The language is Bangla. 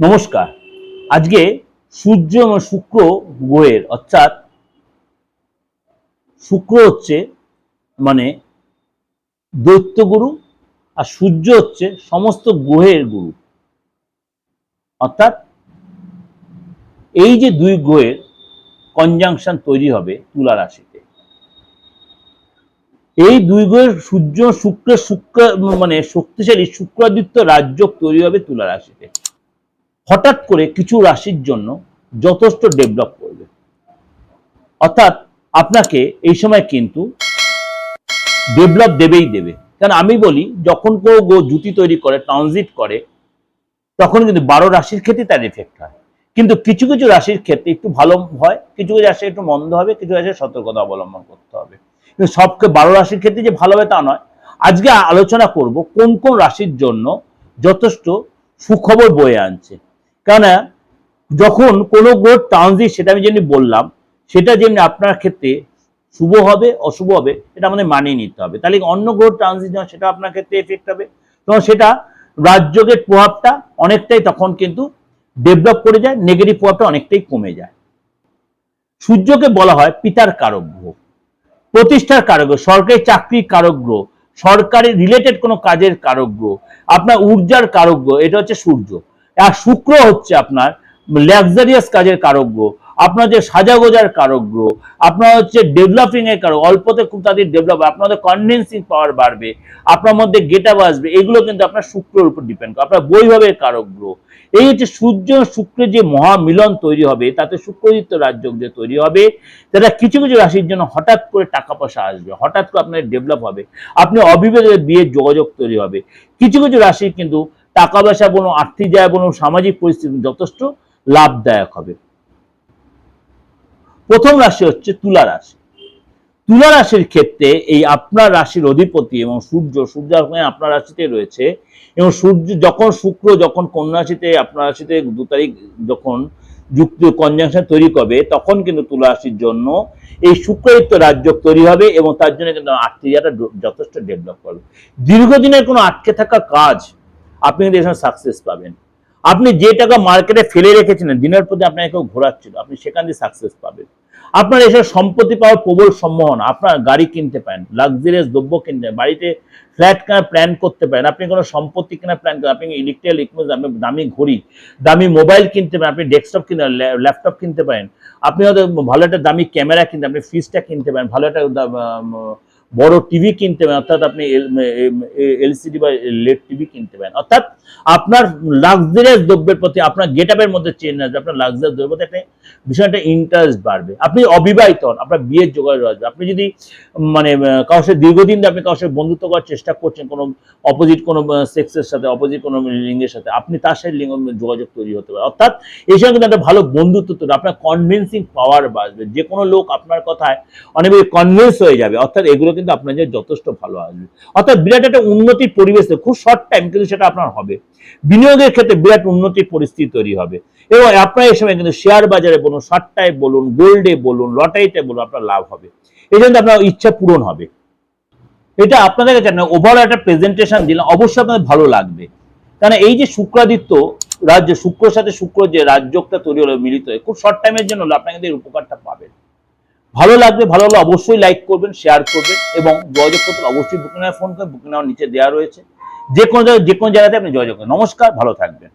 নমস্কার। আজকে সূর্য এবং শুক্র গ্রহের অর্থাৎ শুক্র হচ্ছে মানে দৈত্যগুরু আর সূর্য হচ্ছে সমস্ত গ্রহের গুরু। অর্থাৎ এই যে দুই গ্রহের কনজাংশন তৈরি হবে তুলা রাশিতে। এই দুই গ্রহের সূর্য, শুক্র শুক্র মানে শক্তিশালী শুক্রাদিত্য রাজ্য তৈরি হবে তুলা রাশিতে। হঠাৎ করে কিছু রাশির জন্য যথেষ্ট ডেভেলপ করবে। অর্থাৎ আপনাকে এই সময় কিন্তু ডেভেলপ দেবেই দেবে। কারণ আমি বলি, যখন কেউ গো জুতি তৈরি করে ট্রানজিট করে, তখন কিন্তু বারো রাশির ক্ষেত্রে তার এফেক্ট হয়। কিন্তু কিছু কিছু রাশির ক্ষেত্রে একটু ভালো হয়, কিছু কিছু রাশি একটু মন্দ হবে, কিছু রাশির সতর্কতা অবলম্বন করতে হবে। কিন্তু সবকে বারো রাশির ক্ষেত্রে যে ভালো হবে তা নয়। আজকে আলোচনা করব কোন কোন রাশির জন্য যথেষ্ট সুখবর বয়ে আনছে। কেন যখন কোনো গ্রহ ট্রানজিট সেটা আমি যেমনি বললাম, সেটা যেমনি আপনার ক্ষেত্রে শুভ হবে, অশুভ হবে, এটা আমাদের মানিয়ে নিতে হবে। তাহলে অন্য গ্রহ ট্রানজিট যখন সেটা আপনার ক্ষেত্রে এফেক্ট হবে। তখন সেটা রাজযোগের প্রভাবটা অনেকটাই তখন কিন্তু ডেভেলপ করে যায় নেগেটিভ প্রভাবটা অনেকটাই কমে যায়। সূর্যকে বলা হয় পিতার কারক গ্রহ। প্রতিষ্ঠার কারক গ্রহ, সরকারি চাকরির কারক গ্রহ, সরকারি রিলেটেড কোনো কাজের কারক গ্রহ, আপনার ঊর্জার কারক গ্রহ, এটা হচ্ছে সূর্য। আর শুক্র হচ্ছে আপনার লাক্সারিয়াস কাজের কারক গ্রহ আপনার যে সাজাগোজার কারক গ্রহ আপনার হচ্ছে ডেভেলপিং এর কারক অল্পতে খুব তাদের ডেভেলপ আপনাদের কনডেন্সিং পাওয়ার বাড়বে, আপনার মধ্যে গেটা আসবে, এগুলো কিন্তু আপনার শুক্রের উপর ডিপেন্ড করে, আপনার বৈভাবের কারক গ্রহ এই হচ্ছে সূর্য শুক্রের যে মহামিলন তৈরি হবে, তাতে শুক্রদিত্য রাজ্য যে তৈরি হবে, তারা কিছু কিছু রাশির জন্য হঠাৎ করে টাকা পয়সা আসবে, হঠাৎ করে আপনার ডেভেলপ হবে, আপনি অবিবেকে বিয়ের যোগাযোগ তৈরি হবে। কিছু কিছু রাশির কিন্তু টাকা পয়সা বলুন, আর্থিক জায়গা বলুন, সামাজিক পরিস্থিতি যথেষ্ট লাভদায়ক হবে। প্রথম রাশি হচ্ছে তুলা রাশি। তুলা রাশির ক্ষেত্রে এই আপনার রাশির অধিপতি এবং সূর্য সূর্য আপনার রাশিতে রয়েছে এবং সূর্য যখন শুক্র যখন কন্যা রাশিতে, আপনার রাশিতে দু তারিখ যখন যুক্ত কনজাংশন তৈরি করবে, তখন কিন্তু তুলা রাশির জন্য এই শুক্রযুক্ত রাজ্য তৈরি হবে এবং তার জন্য কিন্তু আর্থিক যথেষ্ট ডেভেলপ করবে। দীর্ঘদিনের কোনো আটকে থাকা কাজ আপনি কিন্তু এখানে সাকসেস পাবেন। আপনি যে টাকা মার্কেটে ফেলে রেখেছিলেন, দিনের প্রতি আপনাকে কেউ ঘোরাচ্ছিল, আপনি সেখান দিয়ে সাকসেস পাবেন। আপনার এসব সম্পত্তি পাওয়ার প্রবল সম্ভাবনা, আপনার গাড়ি কিনতে পারেন লাক্সারিয়াস দ্রব্য কিনতে পারেন, বাড়িতে ফ্ল্যাট কেনার প্ল্যান করতে পারেন, আপনি কোনো সম্পত্তি কেনার প্ল্যান করেন, আপনি ইলেকট্রিক্যাল ইকুইপমেন্ট আপনি দামি ঘড়ি, দামি মোবাইল কিনতে পারেন, আপনি ডেস্কটপ কিনতে ল্যাপটপ কিনতে পারেন, আপনি হয়তো ভালো একটা দামি ক্যামেরা কিনতে আপনি ফ্রিজটা কিনতে পারেন, ভালো একটা বড় টিভি কিনতে পারেন, অর্থাৎ আপনি এলসিডি বা লেড টিভি কিনতে পারেন। অর্থাৎ আপনার লাক্সারিয়াস দ্রব্যের প্রতি, আপনার গেট আপের মধ্যে চেঞ্জ আসবে, আপনার লাক্সারিয়াস দ্রব্যের প্রতি একটা বিষয়টা ইন্টারেস্ট বাড়বে। আপনি অবিবাহিত হন, আপনার বিয়ের যোগাযোগ আসবে আপনি যদি মানে কারোর সাথে দীর্ঘদিন আপনি কারোর সাথে বন্ধুত্ব করার চেষ্টা করছেন, কোনো অপোজিট কোনো সেক্সের সাথে অপোজিট কোনো লিঙ্গের সাথে, আপনি তার সাথে লিঙ্গ যোগাযোগ তৈরি হতে পারে অর্থাৎ এই সময় কিন্তু একটা ভালো বন্ধুত্ব তৈরি আপনার কনভিন্সিং পাওয়ার বাড়বে। যে কোনো লোক আপনার কথায় অনেক কনভিন্স হয়ে যাবে। অর্থাৎ এগুলো কিন্তু আপনার জন্য যথেষ্ট ভালো আসবে। অর্থাৎ বিরাট একটা উন্নতির পরিবেশ খুব শর্ট টাইম কিন্তু সেটা আপনার হবে। বিনিয়োগের ক্ষেত্রে বিরাট উন্নতির পরিস্থিতি তৈরি হবে। এবং আপনার এই সময় কিন্তু শেয়ার বাজারে বলুন শর্টটায় বলুন গোল্ডে বলুন লটারিতে বলুন আপনার লাভ হবে। এই জন্য আপনার ইচ্ছা পূরণ হবে। এটা আপনাদের কাছে না ওভারঅল একটা প্রেজেন্টেশন দিলাম, অবশ্যই আপনাদের ভালো লাগবে। কারণ এই যে শুক্রাদিত্য রাজ্য শুক্রর সাথে শুক্র যে রাজ্যটা তৈরি হলো, মিলিত হয়ে, খুব শর্ট টাইমের জন্য হলো আপনাকে কিন্তু এর উপকারটা পাবেন। ভালো লাগবে, ভালো হলে অবশ্যই লাইক করবেন শেয়ার করবেন এবং যোগাযোগ করতে অবশ্যই বুকিং ফোন করবেন। বুকিং নিচে দেওয়া রয়েছে। যে কোনো জায়গায় যে কোনো জায়গাতে আপনি যোগাযোগ করেন নমস্কার, ভালো থাকবেন।